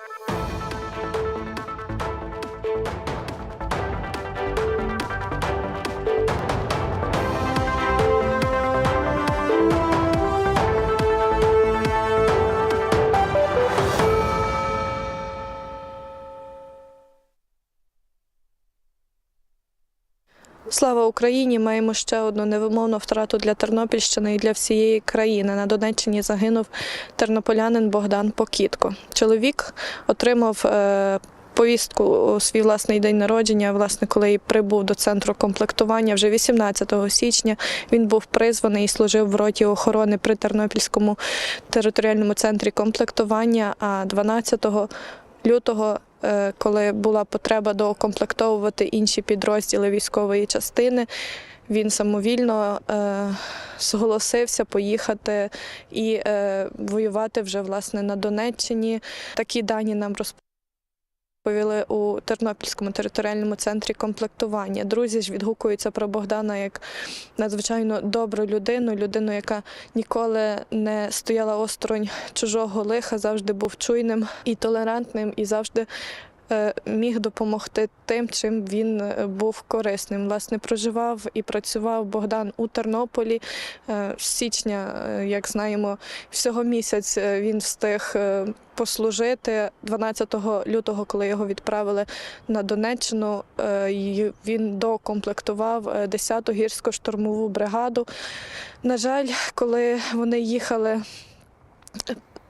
Bye. Слава Україні! Маємо ще одну невимовну втрату для Тернопільщини і для всієї країни. На Донеччині загинув тернополянин Богдан Покітко. Чоловік отримав е, повістку у свій власний день народження, власне, коли прибув до центру комплектування вже 18 січня. Він був призваний і служив в роті охорони при Тернопільському територіальному центрі комплектування. А 12 лютого, коли була потреба доукомплектовувати інші підрозділи військової частини, він самовільно е, зголосився поїхати і е, воювати вже власне на Донеччині. Такі дані нам розповіли у Тернопільському територіальному центрі комплектування. Друзі ж відгукуються про Богдана як надзвичайно добру людину, людину, яка ніколи не стояла осторонь чужого лиха, завжди був чуйним і толерантним, і завжди міг допомогти тим, чим він е, був корисним. Власне, проживав і працював Богдан у Тернополі. Е, З січня, е, як знаємо, всього місяць е, він встиг е, послужити. 12 лютого, коли його відправили на Донеччину, е, він докомплектував е, 10-ту гірсько-штурмову бригаду. На жаль, коли вони їхали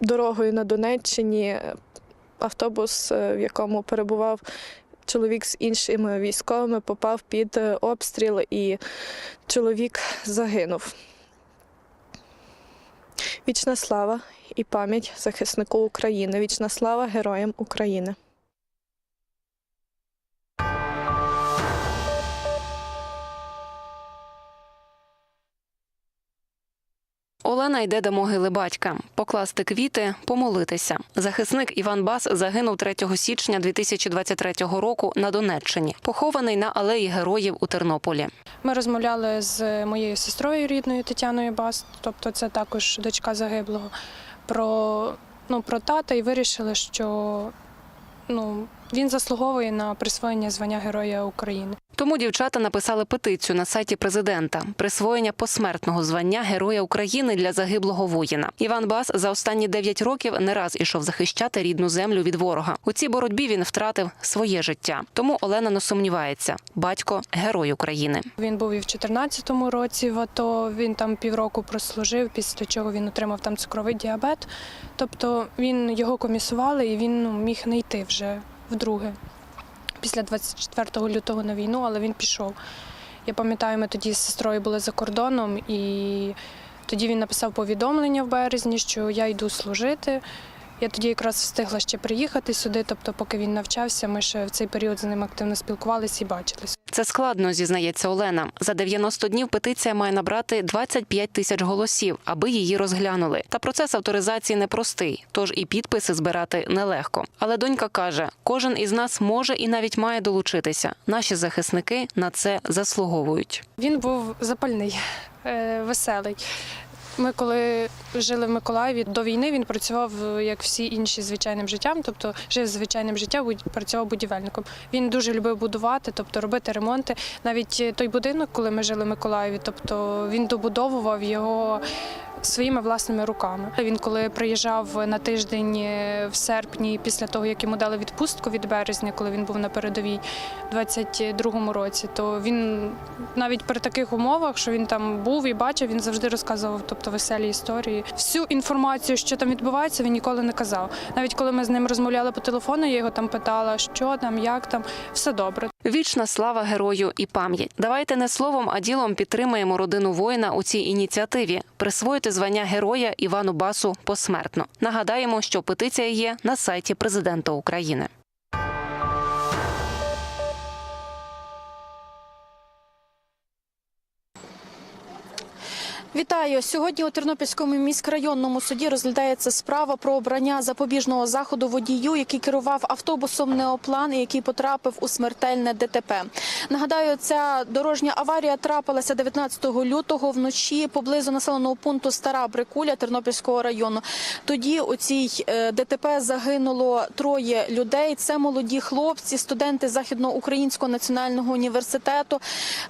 дорогою на Донеччині, е, автобус, е, в якому перебував чоловік з іншими військовими, попав під е, обстріл і чоловік загинув. Вічна слава і пам'ять захиснику України. Вічна слава героям України. Олена йде до могили батька, покласти квіти, помолитися. Захисник Іван Бас загинув 3 січня 2023 року на Донеччині, похований на алеї героїв у Тернополі. Ми розмовляли з моєю сестрою рідною Тетяною Бас, тобто це також дочка загиблого, про, ну, про тата і вирішили, що ну, він заслуговує на присвоєння звання Героя України. Тому дівчата написали петицію на сайті президента присвоєння посмертного звання Героя України для загиблого воїна. Іван Бас за останні 9 років не раз ішов захищати рідну землю від ворога. У цій боротьбі він втратив своє життя. Тому Олена не сумнівається: батько герой України. Він був і в 2014 році в АТО, він там півроку прослужив, після чого він отримав там цукровий діабет. Тобто він його комісували і він ну, міг не йти вже вдруге. Після 24 лютого на війну, але він пішов. Я пам'ятаю, ми тоді з сестрою були за кордоном, і тоді він написав повідомлення в березні, що я йду служити. Я тоді якраз встигла ще приїхати сюди, тобто, поки він навчався, ми ще в цей період з ним активно спілкувалися і бачились. Це складно, зізнається Олена. За 90 днів петиція має набрати 25 тисяч голосів, аби її розглянули. Та процес авторизації непростий, тож і підписи збирати нелегко. Але донька каже: кожен із нас може і навіть має долучитися. Наші захисники на це заслуговують. Він був запальний, е, веселий. Ми коли жили в Миколаєві до війни, він працював е, як всі інші звичайним життям, тобто жив звичайним життям, працював будівельником. Він дуже любив будувати, тобто робити ремонти. Навіть е, той будинок, коли ми жили в Миколаєві, тобто він добудовував його своїми власними руками. Він коли приїжджав на тиждень е, в серпні, після того як йому дали відпустку від березня, коли він був на передовій у 22-му році, то він навіть при таких умовах, що він там був і бачив, він завжди розказував, тобто веселі історії. Всю інформацію, що там відбувається, він ніколи не казав. Навіть коли ми з ним розмовляли по телефону, я його там питала, що там, як там, все добре. Вічна слава герою і пам'ять. Давайте не словом, а ділом підтримаємо родину воїна у цій ініціативі. Присвоїти звання героя Івану Басу посмертно. Нагадаємо, що петиція є на сайті президента України. Вітаю сьогодні. У Тернопільському міськрайонному суді розглядається справа про обрання запобіжного заходу водію, який керував автобусом Неоплан і який потрапив у смертельне ДТП. Нагадаю, ця дорожня аварія трапилася 19 лютого вночі поблизу населеного пункту Стара Брикуля Тернопільського району. Тоді у цій е, ДТП загинуло троє людей. Це молоді хлопці, студенти Західноукраїнського національного університету.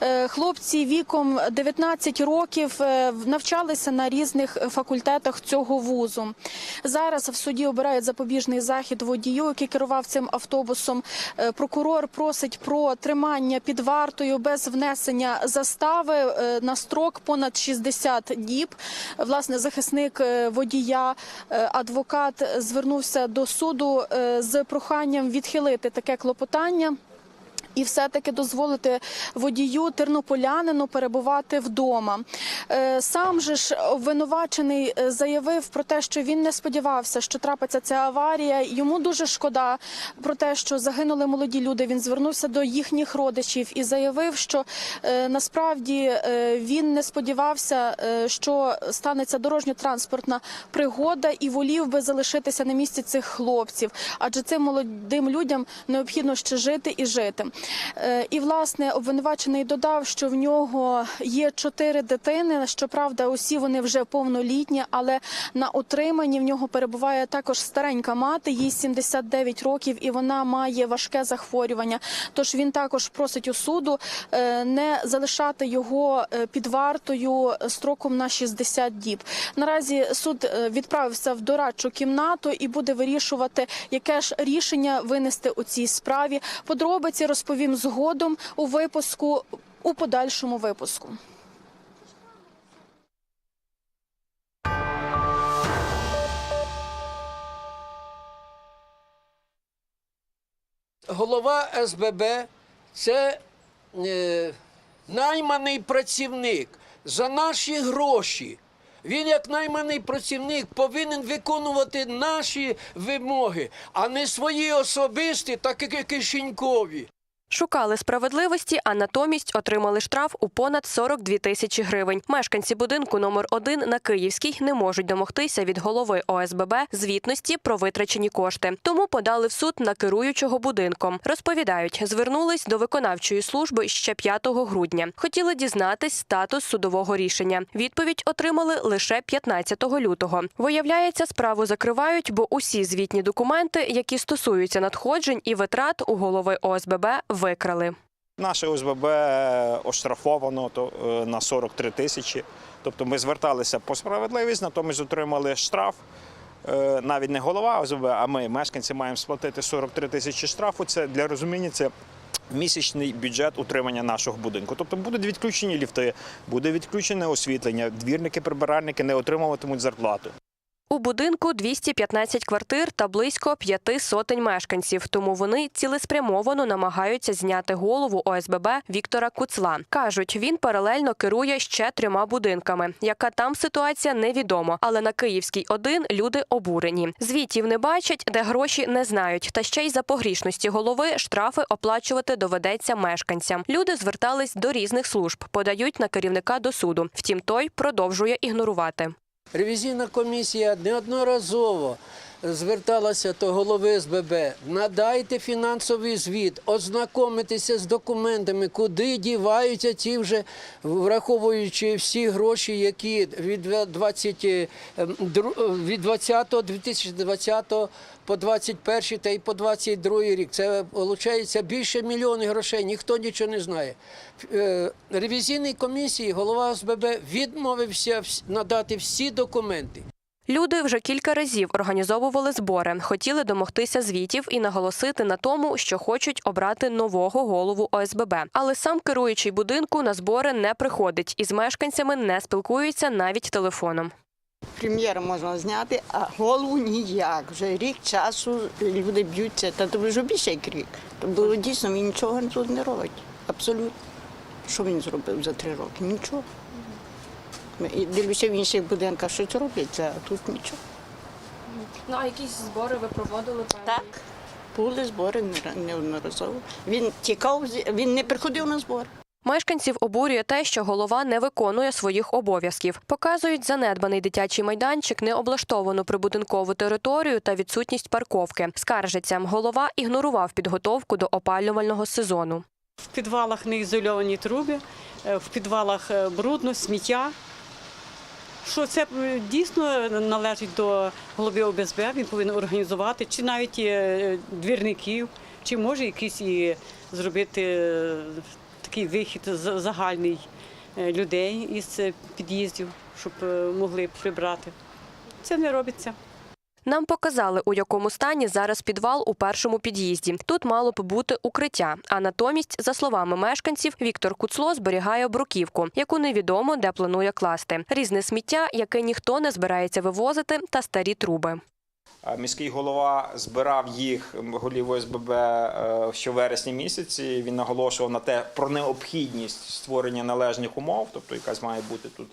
Е, Хлопці віком 19 років е, навчалися на різних факультетах цього вузу. Зараз в суді обирають запобіжний захід водію, який керував цим автобусом. Е, Прокурор просить про тримання під вартою без внесення застави е, на строк понад 60 діб. Власне, захисник е, водія, е, адвокат звернувся до суду е, з проханням відхилити таке клопотання. І все-таки дозволити водію тернополянину перебувати вдома. Е, Сам же ж обвинувачений е, заявив про те, що він не сподівався, що трапиться ця аварія. Йому дуже шкода про те, що загинули молоді люди. Він звернувся до їхніх родичів і заявив, що е, насправді він не сподівався, що станеться дорожньо-транспортна пригода, і волів би залишитися на місці цих хлопців, адже цим молодим людям необхідно ще жити і жити. Е, І власне обвинувачений додав, що в нього є чотири дитини. Щоправда, усі вони вже повнолітні, але на утриманні в нього перебуває також старенька мати, їй 79 років, і вона має важке захворювання. Тож він також просить у суду е, не залишати його е, під вартою строком на 60 діб. Наразі суд відправився в дорадчу кімнату і буде вирішувати, яке ж рішення винести у цій справі. Подробиці розповім згодом у випуску у подальшому випуску. голова СББ це е, найманий працівник за наші гроші. Він, як найманий працівник, повинен виконувати наші вимоги, а не свої особисті, так як і кишенькові. Шукали справедливості, а натомість отримали штраф у понад 42 тисячі гривень. Мешканці будинку номер 1 на Київській не можуть домогтися від голови ОСББ звітності про витрачені кошти. Тому подали в суд на керуючого будинком. Розповідають, звернулись до виконавчої служби ще 5 грудня. Хотіли дізнатись статус судового рішення. Відповідь отримали лише 15 лютого. Виявляється, справу закривають, бо усі звітні документи, які стосуються надходжень і витрат у голови ОСББ, викрали. Наше ОСББ оштрафовано то, е, на 43 тисячі. Тобто ми зверталися по справедливість, натомість отримали штраф. Е, Навіть не голова ОСББ, а ми, мешканці, маємо сплатити 43 тисячі штрафу. Це для розуміння це місячний бюджет утримання нашого будинку. Тобто будуть відключені ліфти, буде відключене освітлення, двірники, прибиральники не отримуватимуть зарплату. У будинку 215 квартир та близько п'яти сотень мешканців. Тому вони цілеспрямовано намагаються зняти голову ОСББ Віктора Куцла. кажуть, він паралельно керує ще трьома будинками. Яка там ситуація, невідомо. Але на Київській 1 люди обурені. Звітів не бачать, де гроші не знають. Та ще й за погрішності голови штрафи оплачувати доведеться мешканцям. Люди звертались до різних служб, подають на керівника до суду. Втім, той продовжує ігнорувати. Ревізійна комісія неодноразово зверталася до голови СББ. Надайте фінансовий звіт, ознакомитися з документами, куди діваються ті вже, враховуючи всі гроші, які від 20, е, дру- від 20 2020 по 21 та й по 22 рік. Це виходить більше мільйонів грошей. Ніхто нічого не знає. Е, Ревізійній комісії голова СББ відмовився надати всі документи. Люди вже кілька разів організовували збори, хотіли домогтися звітів і наголосити на тому, що хочуть обрати нового голову ОСББ. Але сам керуючий будинку на збори не приходить і з мешканцями не спілкується навіть телефоном. Прем'єр можна зняти, а голову ніяк. Вже рік часу люди б'ються, та то вже більше як рік. Тобто дійсно він нічого тут не робить. Абсолютно. Що він зробив за три роки? Нічого. І дивлюся в інших будинках, щось робиться, а тут нічого. Ну а якісь збори ви проводили? Так, були збори не- неодноразово. Він тікав, з- він не приходив на збори. Мешканців обурює те, що голова не виконує своїх обов'язків. Показують занедбаний дитячий майданчик, необлаштовану прибудинкову територію та відсутність парковки. Скаржиться, голова ігнорував підготовку до опалювального сезону. В підвалах не ізольовані труби, е, в підвалах е, брудно, сміття. Що це е, дійсно належить до голови ОБСБ, він повинен організувати, чи навіть е, двірників, чи може якийсь і зробити е, такий вихід загальний людей із під'їздів, щоб могли прибрати. Це не робиться. Нам показали, у якому стані зараз підвал у першому під'їзді. Тут мало б бути укриття. А натомість, за словами мешканців, Віктор Куцло зберігає бруківку, яку невідомо де планує класти. Різне сміття, яке ніхто не збирається вивозити, та старі труби. Міський голова збирав їх голів ОСББ е, ще в вересні місяці. Він наголошував на те про необхідність створення належних умов, тобто якась має бути тут.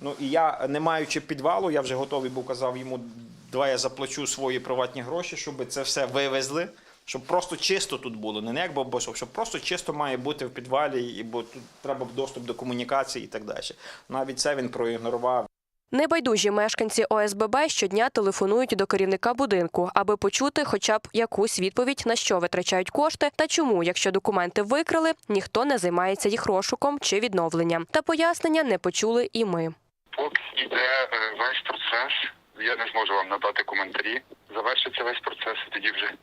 Ну і я, не маючи підвалу, я вже готовий був казав йому, давай я заплачу свої приватні гроші, щоб це все вивезли. Щоб просто чисто тут було, не як бабосов, щоб просто чисто має бути в підвалі, бо тут треба доступ до комунікації і так далі. Навіть це він проігнорував. Небайдужі мешканці ОСББ щодня телефонують до керівника будинку, аби почути хоча б якусь відповідь, на що витрачають кошти та чому, якщо документи викрали, ніхто не займається їх розшуком чи відновленням. Та пояснення не почули і ми. Поки йде е, весь процес, я не зможу вам надати коментарі. Завершиться весь процес, і тоді вже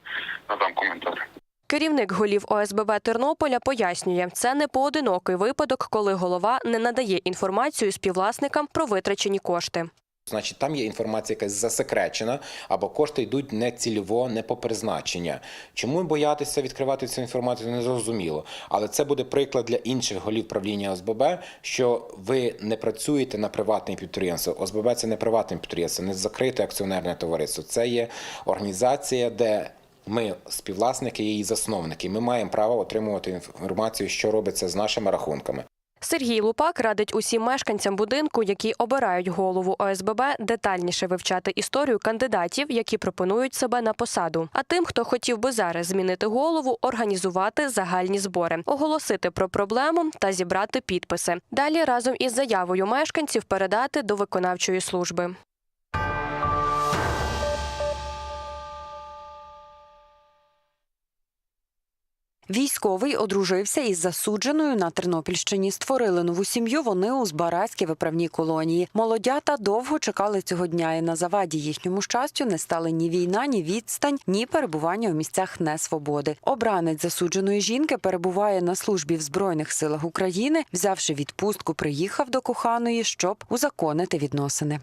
надам коментар. Керівник голів ОСББ Тернополя пояснює, це не поодинокий випадок, коли голова не надає інформацію співвласникам про витрачені кошти. Значить, там є інформація якась засекречена, або кошти йдуть не цільово, не по призначенню. Чому боятися відкривати цю інформацію, не зрозуміло. Але це буде приклад для інших голів правління ОСББ, що ви не працюєте на приватне підприємство. ОСББ це не приватне підприємство, не закрите акціонерне товариство. Це є організація, де ми співвласники, її засновники. Ми маємо право отримувати інформацію, що робиться з нашими рахунками. Сергій Лупак радить усім мешканцям будинку, які обирають голову ОСББ, детальніше вивчати історію кандидатів, які пропонують себе на посаду. А тим, хто хотів би зараз змінити голову, організувати загальні збори, оголосити про проблему та зібрати підписи. Далі разом із заявою мешканців передати до виконавчої служби. Військовий одружився із засудженою на Тернопільщині. Створили нову сім'ю. Вони у Збаразькій виправній колонії. Молодята довго чекали цього дня, і на заваді їхньому щастю не стали ні війна, ні відстань, ні перебування у місцях несвободи. Обранець засудженої жінки перебуває на службі в збройних силах України. Взявши відпустку, приїхав до коханої, щоб узаконити відносини.